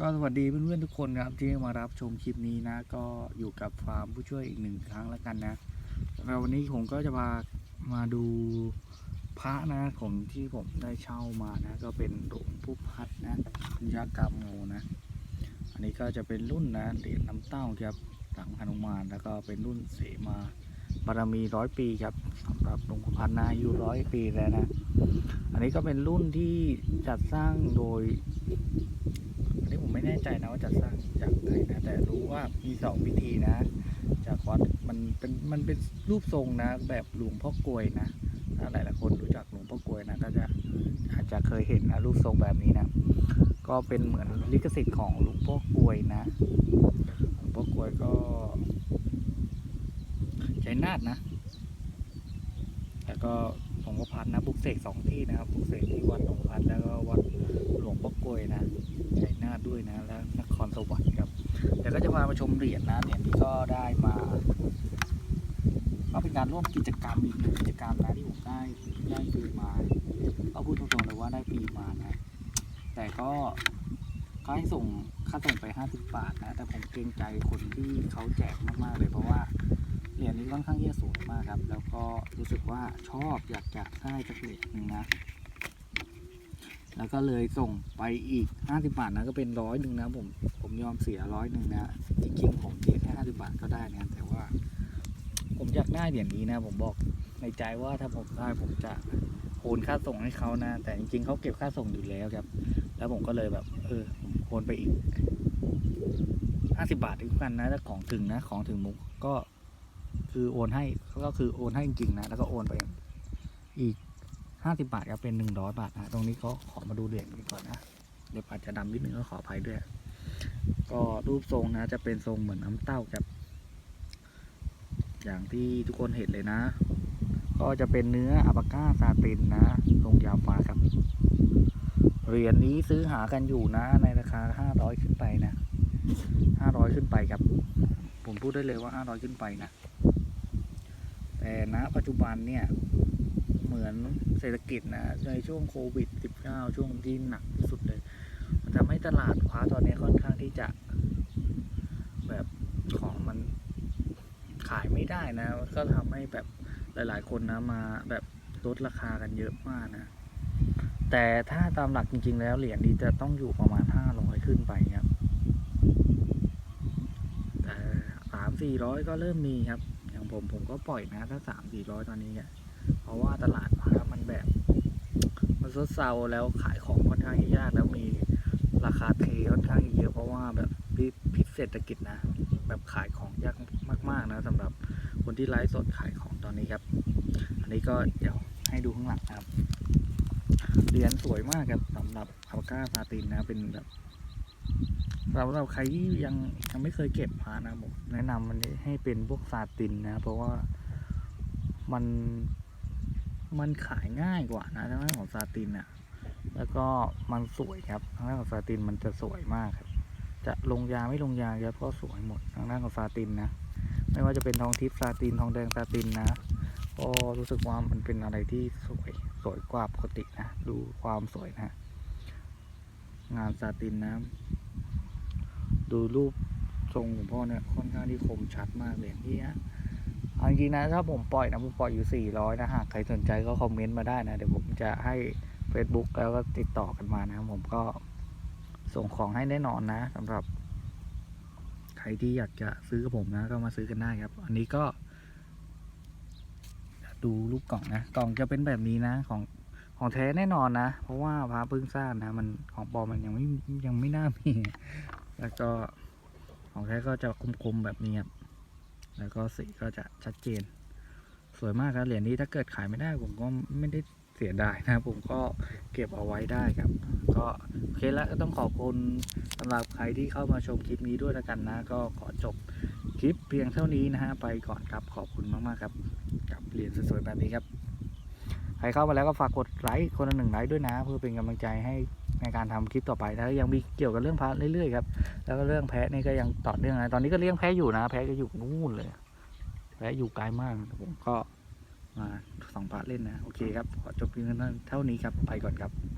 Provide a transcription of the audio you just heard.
ก็สวัสดีเพื่อนๆทุกคนครับที่มารับชมคลิปนี้นะ ก็อยู่กับฟาร์มผู้ช่วยอีกหนึ่งครั้งแล้วกันนะแล้ววันนี้ผมก็จะมามาดูพระนะผมที่ผมได้เช่ามานะ ก็เป็นหลวงปู่พัดนะยักษ์กามโงนะ อันนี้ก็จะเป็นรุ่นนะเหรียญน้ำเต้าครับหลังหนุมานแล้วก็เป็นรุ่นเสมา บารมีร้อยปีครับสำหรับหลวงปู่พัดนะอายุร้อยปีแล้วนะ อันนี้ก็เป็นรุ่นที่จัดสร้างโดยอันนี้ผมไม่แน่ใจนะว่าจัดสร้างจากไหนนะแต่รู้ว่ามีสองพิธีนะ จากวัดมันเป็นมันเป็นรูปทรงนะ แบบหลวงพ่อกลวยนะถ้าหลายๆคนรู้จักหลวงพ่อกลวยนะก็จะอาจจะเคยเห็นนะรูปทรงแบบนี้นะก็เป็นเหมือนลิขสิทธิ์ของหลวงพ่อกลวยนะหลวงพ่อกลวยก็ ใช้นาดนะ แล้วก็หลวงพ่อพัดนะปลุกเสกสองที่นะครับปลุกเสกที่วัดหลวงพัดแล้วก็วัดหลวงพ่อกลวยนะชัยนาทด้วยนะแล้วนครสวรรค์ครับเดี๋ยวก็จะพามาชมเหรียญนะเหรียญที่ก็ได้มาก็เป็นการร่วมกิจกรรมอีกหนึ่งกิจกรรมนะที่ผมได้ได้ปีมาก็พูดตรงๆเลยว่าได้ปีมานะ แต่ก็เขาให้ส่งค่าส่งไป 50 บาทนะ แต่ผมเกรงใจคนที่เขาแจกมากๆเลยเพราะว่า เหรียญนี้ค่อนข้างที่จะสวยมากครับ แล้วก็รู้สึกว่าชอบอยากจะได้สักเหรียญหนึงนะ แล้วก็เลยส่งไปอีก 50 บาทนะก็เป็นร้อยหนึ่งนะผมผมยอมเสียร้อยหนึ่งนะจริงๆผมเสียแค่50 บาทก็ได้นะแต่ว่า ผมอยากได้เหรียญนี้นะ ผมบอกในใจว่าถ้าผมได้ผมจะโอนค่าส่งให้เขานะ แต่จริงๆเขาเก็บค่าส่งอยู่แล้วครับ แล้วผมก็เลยแบบ เออโอนไปอีก50บาททุกกันนะถ้าของถึงนะ ของถึงมุกก็ คือโอนให้ก็คือโอนให้จริงๆนะแล้วก็โอนไปอีกห้าสิบาทครับเป็นหนึ่งร้อยบาทนะตรงนี้ก็ขอมาดูเหรียญนี้ก่อนนะเดี๋ยวอาจจะดำนิดนึงก็ขออภัยด้วย ก็รูปทรงนะ จะเป็นทรงเหมือนน้ำเต้าครับ อย่างที่ทุกคนเห็นเลยนะ ก็จะเป็นเนื้ออัปาก้าซาตินนะทรงยาวฟ้าครับเหรียญนี้ซื้อหากันอยู่นะ ในราคาห้าร้อยขึ้นไปนะห้าร้อยขึ้นไปครับ ผมพูดได้เลยว่าห้าร้อยขึ้นไปนะ แต่ณปัจจุบันเนี่ยเหมือนเศรษฐกิจนะในช่วงโควิด -19 ช่วงที่หนักที่สุดเลย มันทำให้ตลาดคว้าตอนนี้ค่อนข้างที่จะ แบบของมันขายไม่ได้นะ ก็ทำให้แบบหลาย ๆ คนนะมาแบบลดราคากันเยอะมากนะ แต่ถ้าตามหลักจริง ๆ แล้วเหรียญนี้จะต้องอยู่ประมาณ 500 ขึ้นไปครับแต่สามสี่ร้อยก็เริ่มมีครับ องผมผมก็ปล่อยนะถ้าสามสี่ร้อยตอนนี้เนี่ยเพราะว่าตลาดพระมันแบบมันซบเซาแล้วขายของค่อนข้างยากแล้วมีราคาเทค่อนข้างเยอะเพราะว่าแบบพิพิษเศรษฐกิจนะ แบบขายของยากมาก ๆ นะสำหรับคนที่ไลฟ์สดขายของตอนนี้ครับ อันนี้ก็เดี๋ยวให้ดูข้างหลังนะครับเหรียญสวยมากครับสำหรับอัลก้าซาตินนะเป็นแบบ เราเราใครที่ยังยังไม่เคยเก็บพานะผมแนะนำมันให้เป็นพวกซาตินนะ เพราะว่ามันมันขายง่ายกว่านะทางด้านของซาตินอะ แล้วก็มันสวยครับทางด้านของซาตินมันจะสวยมากครับ จะลงยาไม่ลงยาครับก็สวยหมดทางด้านของซาตินนะ ไม่ว่าจะเป็นทองทิพย์ซาตินทองแดงซาตินนะก็รู้สึกว่ามันเป็นอะไรที่สวยสวยกว่าปกตินะ ดูความสวยนะ งานซาตินนะ ดูรูปทรงของพ่อเนี่ยค่อนข้างที่คมชัดมากเลยที่ฮะเอาจริงนะถ้าผมปล่อยนะผมปล่อยอยู่ 400 นะหากใครสนใจก็คอมเมนต์มาได้นะ เดี๋ยวผมจะให้ Facebook แล้วก็ติดต่อกันมานะผมก็ส่งของให้แน่นอนนะสำหรับ ใครที่อยากจะซื้อกับผมนะ ก็มาซื้อกันได้ครับ อันนี้ก็ ดูรูปกล่องนะ กล่องจะเป็นแบบนี้นะ ของของแท้แน่นอนนะ เพราะว่าพระพิ่งสร้างนะ มันของปลอมมันยังไม่ยังไม่น่ามี แล้วก็ของแท้ก็จะคมๆแบบนี้ครับ แล้วก็สีก็จะชัดเจน สวยมากครับเหรียญนี้ถ้าเกิดขายไม่ได้ผมก็ไม่ได้เสียดายนะผมก็เก็บเอาไว้ได้ครับ ก็โอเคแล้วก็ต้องขอบคุณสำหรับใครที่เข้ามาชมคลิปนี้ด้วยแล้วกันนะ ก็ขอจบคลิปเพียงเท่านี้นะฮะไปก่อนครับขอบคุณมากๆครับ กับเหรียญสวยๆแบบนี้ครับ ใครเข้ามาแล้วก็ฝากกดไลค์คนละหนึ่งไลค์ด้วยนะ เพื่อเป็นกำลังใจให้ ในการทำคลิปต่อไปแล้วยังมีเกี่ยวกับเรื่องพระเรื่อยๆครับแล้วก็เรื่องแพะนี่ก็ยังต่อเนื่องนะตอนนี้ก็เลี้ยงแพะอยู่นะ แพะก็อยู่นู่นเลยแพะอยู่ไกลมากผมก็มาสองพระเล่นนะโอเคครับขอจบเพียงเท่านี้ครับไปก่อนครับ